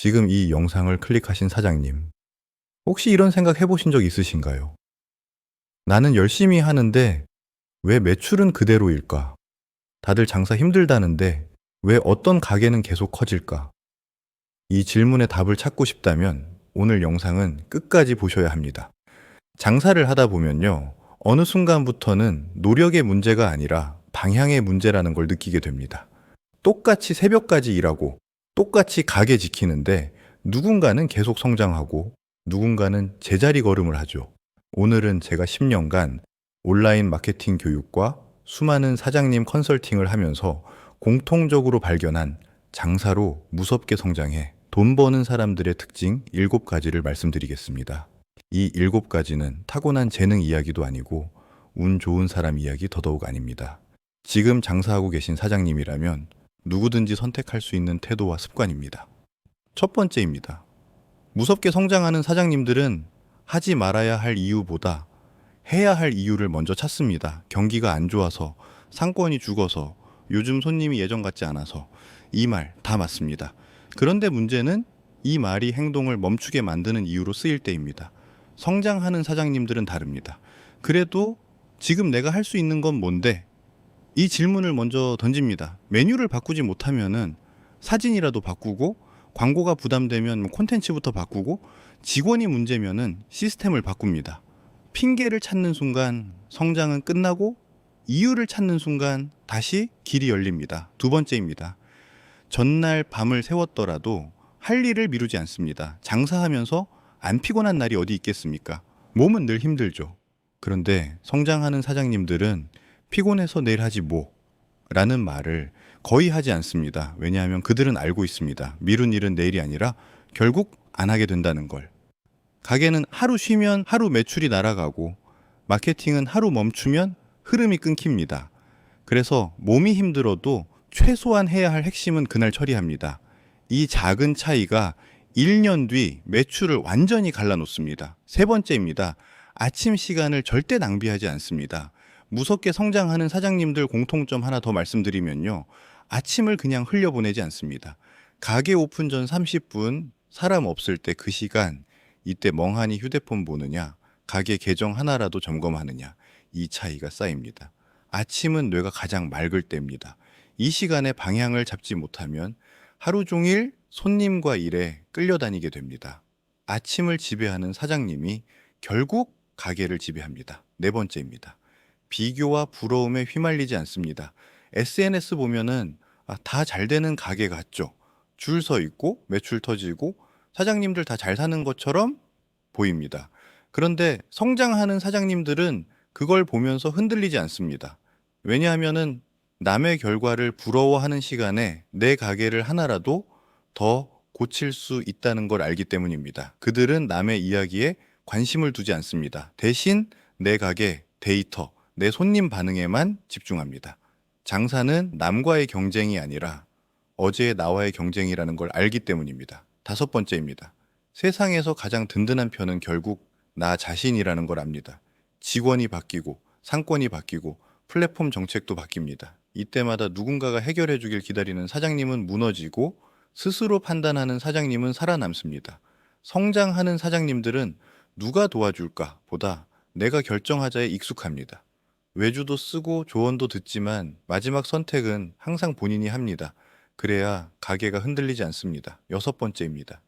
지금 이 영상을 클릭하신 사장님, 혹시 이런 생각 해보신 적 있으신가요? 나는 열심히 하는데 왜 매출은 그대로일까? 다들 장사 힘들다는데 왜 어떤 가게는 계속 커질까? 이 질문에 답을 찾고 싶다면 오늘 영상은 끝까지 보셔야 합니다. 장사를 하다 보면요. 어느 순간부터는 노력의 문제가 아니라 방향의 문제라는 걸 느끼게 됩니다. 똑같이 새벽까지 일하고 똑같이 가게 지키는데 누군가는 계속 성장하고 누군가는 제자리 걸음을 하죠. 오늘은 제가 10년간 온라인 마케팅 교육과 수많은 사장님 컨설팅을 하면서 공통적으로 발견한 장사로 무섭게 성장해 돈 버는 사람들의 특징 7가지를 말씀드리겠습니다. 이 7가지는 타고난 재능 이야기도 아니고 운 좋은 사람 이야기 더더욱 아닙니다. 지금 장사하고 계신 사장님이라면 누구든지 선택할 수 있는 태도와 습관입니다. 첫 번째입니다. 무섭게 성장하는 사장님들은 하지 말아야 할 이유보다 해야 할 이유를 먼저 찾습니다. 경기가 안 좋아서, 상권이 죽어서, 요즘 손님이 예전 같지 않아서 이 말 다 맞습니다. 그런데 문제는 이 말이 행동을 멈추게 만드는 이유로 쓰일 때입니다. 성장하는 사장님들은 다릅니다. 그래도 지금 내가 할 수 있는 건 뭔데? 이 질문을 먼저 던집니다. 메뉴를 바꾸지 못하면은 사진이라도 바꾸고 광고가 부담되면 뭐 콘텐츠부터 바꾸고 직원이 문제면은 시스템을 바꿉니다. 핑계를 찾는 순간 성장은 끝나고 이유를 찾는 순간 다시 길이 열립니다. 두 번째입니다. 전날 밤을 새웠더라도 할 일을 미루지 않습니다. 장사하면서 안 피곤한 날이 어디 있겠습니까? 몸은 늘 힘들죠. 그런데 성장하는 사장님들은 피곤해서 내일 하지 뭐 라는 말을 거의 하지 않습니다. 왜냐하면 그들은 알고 있습니다. 미룬 일은 내일이 아니라 결국 안 하게 된다는 걸. 가게는 하루 쉬면 하루 매출이 날아가고 마케팅은 하루 멈추면 흐름이 끊깁니다. 그래서 몸이 힘들어도 최소한 해야 할 핵심은 그날 처리합니다. 이 작은 차이가 1년 뒤 매출을 완전히 갈라놓습니다. 세 번째입니다. 아침 시간을 절대 낭비하지 않습니다. 무섭게 성장하는 사장님들 공통점 하나 더 말씀드리면요. 아침을 그냥 흘려보내지 않습니다. 가게 오픈 전 30분 사람 없을 때 그 시간 이때 멍하니 휴대폰 보느냐 가게 계정 하나라도 점검하느냐 이 차이가 쌓입니다. 아침은 뇌가 가장 맑을 때입니다. 이 시간에 방향을 잡지 못하면 하루 종일 손님과 일에 끌려다니게 됩니다. 아침을 지배하는 사장님이 결국 가게를 지배합니다. 네 번째입니다. 비교와 부러움에 휘말리지 않습니다. SNS 보면은 아, 다 잘 되는 가게 같죠. 줄 서 있고 매출 터지고 사장님들 다 잘 사는 것처럼 보입니다. 그런데 성장하는 사장님들은 그걸 보면서 흔들리지 않습니다. 왜냐하면은 남의 결과를 부러워하는 시간에 내 가게를 하나라도 더 고칠 수 있다는 걸 알기 때문입니다. 그들은 남의 이야기에 관심을 두지 않습니다. 대신 내 가게, 데이터, 내 손님 반응에만 집중합니다. 장사는 남과의 경쟁이 아니라 어제의 나와의 경쟁이라는 걸 알기 때문입니다. 다섯 번째입니다. 세상에서 가장 든든한 편은 결국 나 자신이라는 걸 압니다. 직원이 바뀌고 상권이 바뀌고 플랫폼 정책도 바뀝니다. 이때마다 누군가가 해결해 주길 기다리는 사장님은 무너지고 스스로 판단하는 사장님은 살아남습니다. 성장하는 사장님들은 누가 도와줄까 보다 내가 결정하자에 익숙합니다. 외주도 쓰고 조언도 듣지만 마지막 선택은 항상 본인이 합니다. 그래야 가게가 흔들리지 않습니다. 여섯 번째입니다.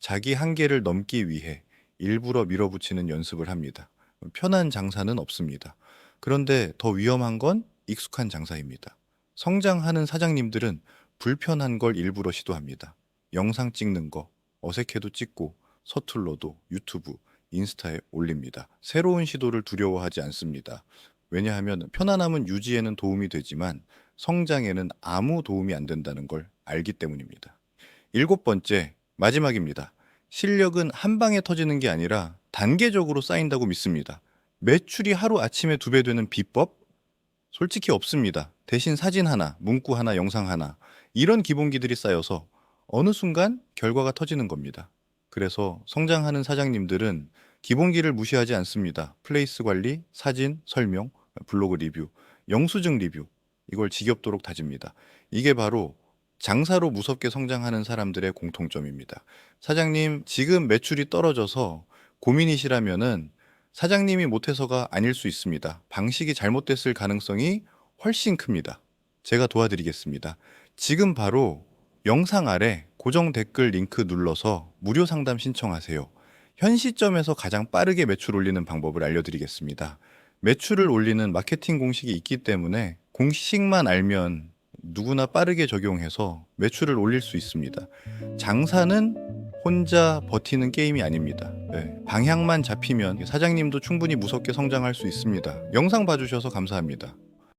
자기 한계를 넘기 위해 일부러 밀어붙이는 연습을 합니다. 편한 장사는 없습니다. 그런데 더 위험한 건 익숙한 장사입니다. 성장하는 사장님들은 불편한 걸 일부러 시도합니다. 영상 찍는 거, 어색해도 찍고, 서툴러도 유튜브, 인스타에 올립니다. 새로운 시도를 두려워하지 않습니다. 왜냐하면 편안함은 유지에는 도움이 되지만 성장에는 아무 도움이 안 된다는 걸 알기 때문입니다. 일곱 번째, 마지막입니다. 실력은 한 방에 터지는 게 아니라 단계적으로 쌓인다고 믿습니다. 매출이 하루 아침에 두 배 되는 비법? 솔직히 없습니다. 대신 사진 하나, 문구 하나, 영상 하나, 이런 기본기들이 쌓여서 어느 순간 결과가 터지는 겁니다. 그래서 성장하는 사장님들은 기본기를 무시하지 않습니다. 플레이스 관리, 사진, 설명, 블로그 리뷰, 영수증 리뷰, 이걸 지겹도록 다집니다. 이게 바로 장사로 무섭게 성장하는 사람들의 공통점입니다. 사장님, 지금 매출이 떨어져서 고민이시라면은 사장님이 못해서가 아닐 수 있습니다. 방식이 잘못됐을 가능성이 훨씬 큽니다. 제가 도와드리겠습니다. 지금 바로 영상 아래 고정 댓글 링크 눌러서 무료 상담 신청하세요. 현 시점에서 가장 빠르게 매출 올리는 방법을 알려드리겠습니다. 매출을 올리는 마케팅 공식이 있기 때문에 공식만 알면 누구나 빠르게 적용해서 매출을 올릴 수 있습니다. 장사는 혼자 버티는 게임이 아닙니다. 네, 방향만 잡히면 사장님도 충분히 무섭게 성장할 수 있습니다. 영상 봐주셔서 감사합니다.